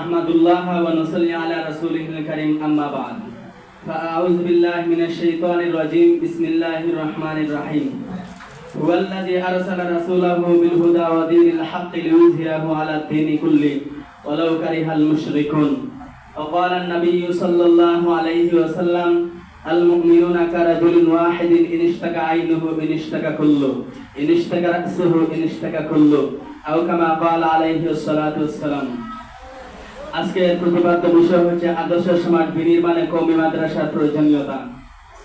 نحمد الله ونصلي على رسوله الكريم أما بعد. فأعوذ بالله من الشيطان الرجيم. بسم الله الرحمن الرحيم. هو الذي أرسل رسوله بالهدى ودين الحق ليظهره على الدين كله ولو كره المشركون. وقال النبي صلى الله عليه وسلم المؤمنون كرجل واحد إن اشتكى عينه إن اشتكى كله. إن اشتكى رأسه إن اشتكى كله. أو كما قال عليه الصلاة والسلام. আজকের প্রতিপাদ্য বিষয় হচ্ছে আদর্শ সমাজ বিনির্মাণে কৌমি মাদ্রাসার প্রয়োজনীয়তা।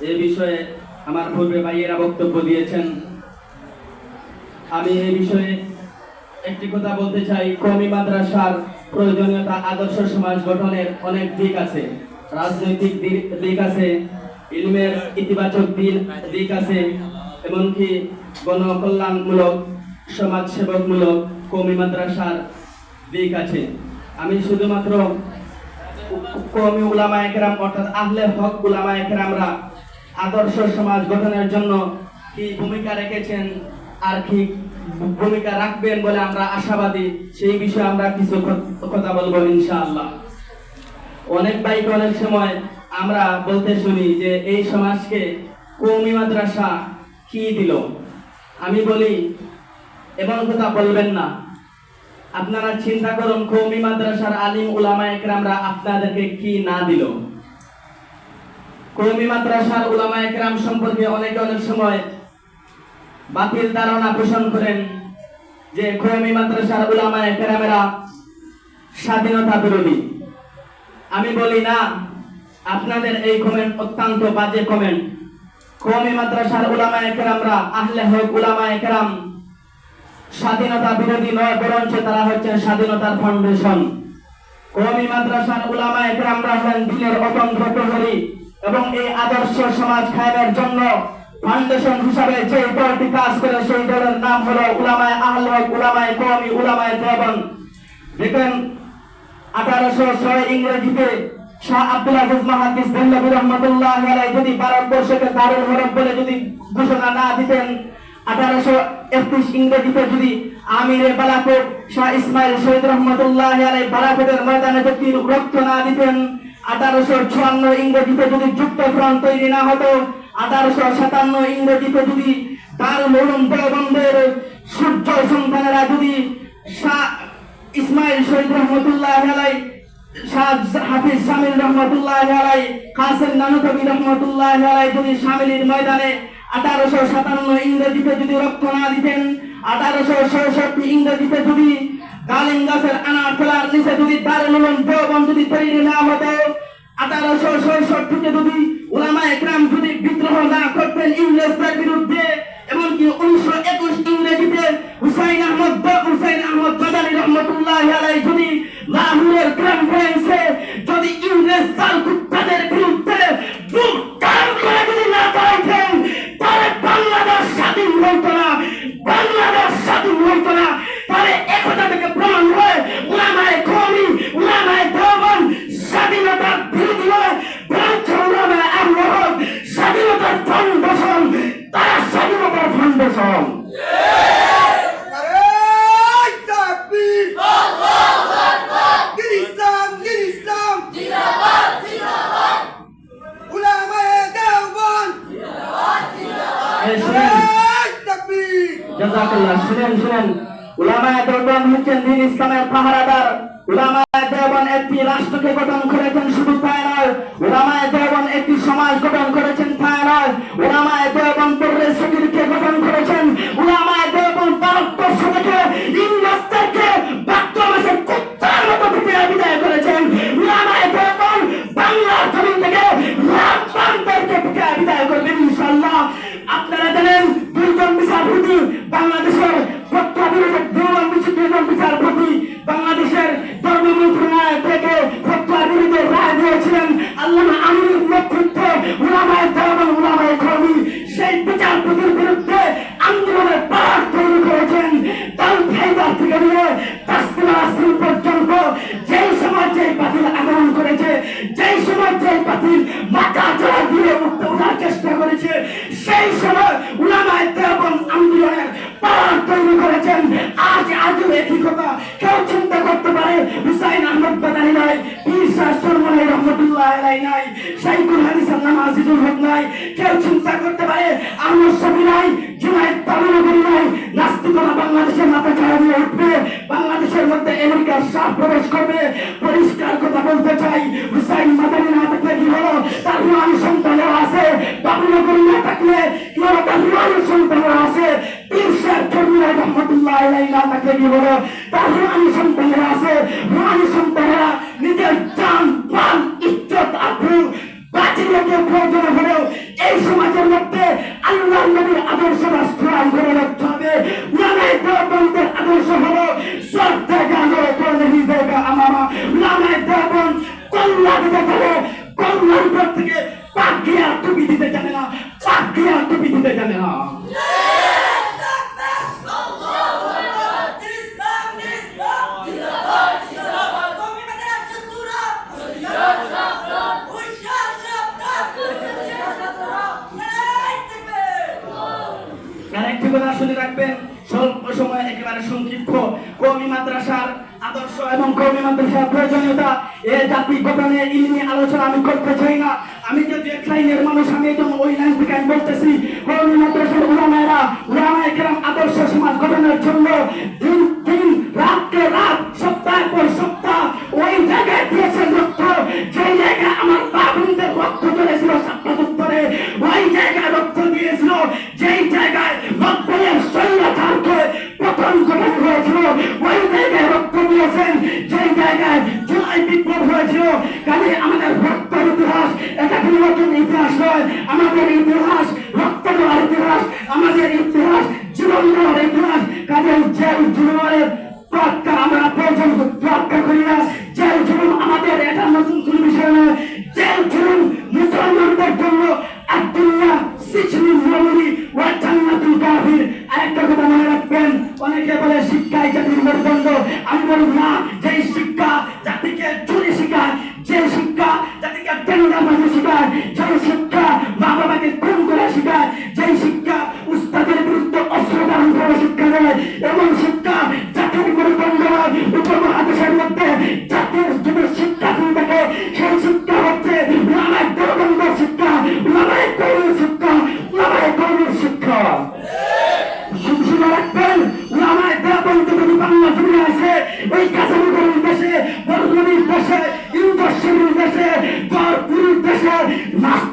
এই বিষয়ে আমার পূর্বে ভাইয়েরা বক্তব্য দিয়েছেন। আমি এই বিষয়ে একটি কথা বলতে চাই কৌমি মাদ্রাসার প্রয়োজনীয়তা আদর্শ সমাজ গঠনের অনেক দিক আছে। রাজনৈতিক দিক- আছে, ইলমের ইতিবাচক দিক আছে, এমনকি গণকল্যাণমূলক সমাজ সেবকমূলক কৌমি মাদ্রাসার দিক আছে। আমি শুধুমাত্র কৌমি উলামা একরাম, অর্থাৎ আহলে হক উলামা একরামরা আদর্শ সমাজ গঠনের জন্য কি ভূমিকা রেখেছেন আর কি ভূমিকা রাখবেন বলে আমরা আশাবাদী, সেই বিষয়ে আমরা কিছু কথা বলব ইনশাআল্লাহ। অনেক বাইক অনেক সময় আমরা বলতে শুনি যে এই সমাজকে কৌমি মাদ্রাসা কি দিল? আমি বলি, এমন কথা বলবেন না। আপনারা চিন্তা করুন, কৌমি মাদ্রাসার আলিম উলামা একরামরা আপনাদেরকে কি না দিল? কৌমি মাদ্রাসার উলামা একরাম সম্পর্কে অনেকে অনেক সময় বাতিল ধারণা পোষণ করেন যে কৌমি মাদ্রাসার উলামা একরামেরা স্বাধীনতা বিরোধী। আমি বলি না, আপনাদের এই কমেন্ট অত্যন্ত বাজে কমেন্ট কৌমি মাদ্রাসার উলামা একরামরা আহলে হক উলামা একরাম স্বাধীনতা বিরোধী নয়, বরঞ্চ তারা হচ্ছেন স্বাধীনতার ফাউন্ডেশন কওমি মাদ্রাসার উলামা একরামরা হলেন দিনের অতন্ত্র প্রহরী এবং এই আদর্শ সমাজ কায়েমের জন্য ফাউন্ডেশন হিসাবে যে দলটি কাজ করে সেই দলের নাম হলো উলামায়ে আহলে হক উলামায়ে কওমি, উলামায়ে দেওবন্দ। দেখেন, আঠারোশো ছয় ইংরেজিতে শাহ আব্দুল আজিজ মাহাদিস দেল্লাবি রহমতুল্লাহ যদি ভারতবর্ষকে দারুল হরব বলে যদি ঘোষণা না দিতেন, আঠারোশো একত্রিশ ইংরেজিতে যদি আমিরে বালাকোট শাহ ইসমাইল শহীদ রহমতুল্লাহ আলাই বালাকোটের ময়দানে যদি রক্ত না দিতেন, আঠারোশো চুয়ান্ন ইংরেজিতে যদি যুক্ত ফ্রন্ট তৈরি না হতো, আঠারোশো সাতান্ন ইংরেজিতে যদি দারুল উলুম দেওবন্দের সূর্য সন্তানেরা যদি শাহ ইসমাইল শহীদ রহমতুল্লাহ আলাই হাফিজ শামিল রহমতুল্লাহ আলাই কাসেম নানুকবি রহমতুল্লাহ আলাই যদি শামিলির ময়দানে আঠারোশো সাতান্ন ইংরেজিতে যদি রক্ত না দিতেন আঠারোশো ষষট্টি ইংরেজিতে যদি ডালিম গাছের আনা খেলার নিচে যদি দারুল উলুম দেওবন্দ যদি তৈরি না হতো, আঠারোশো ষষট্টিতে যদি উলামা একরাম যদি বিদ্রোহ না করতেন ইংরেজদের বিরুদ্ধে, এমনকি উনিশশো একুশ ইংরেজিতে হুসাইন আহমদ হুসাইন আহমদ বাদানি রহমতুল্লাহ আলাই যদি লাহোরের কনফারেন্সে যদি ইংরেজ কুত্তাদের বিরুদ্ধে জাজাকাল্লাহ শুনেন শুনেন। উলামায়ে দেওবন্দ হচ্ছেন দিন ইসলামের পাহারাদার। উলামায়ে দেওবন্দ একটি রাষ্ট্রকে গঠন করেছেন শুধু তাই নয়, উলামায়ে দেওবন্দ একটি সমাজ গঠন করেছেন তাই নয়, উলামায়ে দেওবন্দ পরে সকিরকে গঠন করেছেন। আজিজুল নাই, কেউ চিন্তা করতে পারে, আমার ছবি নাই, জুনাইদ তামিলনগরী নাই, নাস্তিকরা বাংলাদেশের মাথা ছাড়া দিয়ে উঠবে, বাংলাদেশের মধ্যে আমেরিকার সাপ প্রবেশ করবে। পরিষ্কার কথা বলতে চাই, হুসাইন মাদানি না থাকলে কি হলো? তার রুহানি সন্তানরা আছে বাবুনগরী না থাকলে কি হলো? তার রুহানি সন্তানরা আছে পীরশের চর্মিলাই রহমতুল্লাহ আলাই না থাকলে কি হলো? তার রুহানি সন্তানরা আছে, রুহানি সন্তানরা নিজের জান প্রাণ ইজ্জত, আব্রু বাঁচিয়ে প্রয়োজন হলেও এই সমাজের মধ্যে আল্লাহ নবীর আদর্শ রাষ্ট্র আন্দোলন রাখতে হবে উলামায়ে দেওবন্দের আদর্শ হলো সব গানো মাদ্রাসার আদর্শ এবং কর্মী মাদ্রাসার প্রয়োজনীয়তা, এ জাতি গঠনে ইলমি আলোচনা আমি করতে চাই না। আমি যদি এক লাইনের মানুষ, আমি এই জন্য ওই লাইন থেকে আমি বলতেছি, কর্মী মাদ্রাসার উলামায়েরা, উলামায়ে কেরাম আদর্শ সমাজ গঠনের জন্য দিন দিন, রাতকে রাত সপ্তাহ পর সপ্তাহ জুলাই বিপ্লব হয়েছিল, কাজে আমাদের রক্তের ইতিহাস, এটা কোনো নতুন ইতিহাস নয়। আমাদের ইতিহাস রক্ত ইতিহাস, আমাদের ইতিহাস জীবন দেওয়ার ইতিহাস। কাজে জেল জীবনের প্রাক্তা আমরা প্রয়োজন প্রাক্তা করি না, জেল জুলুম দেশে পুরুষ দেশে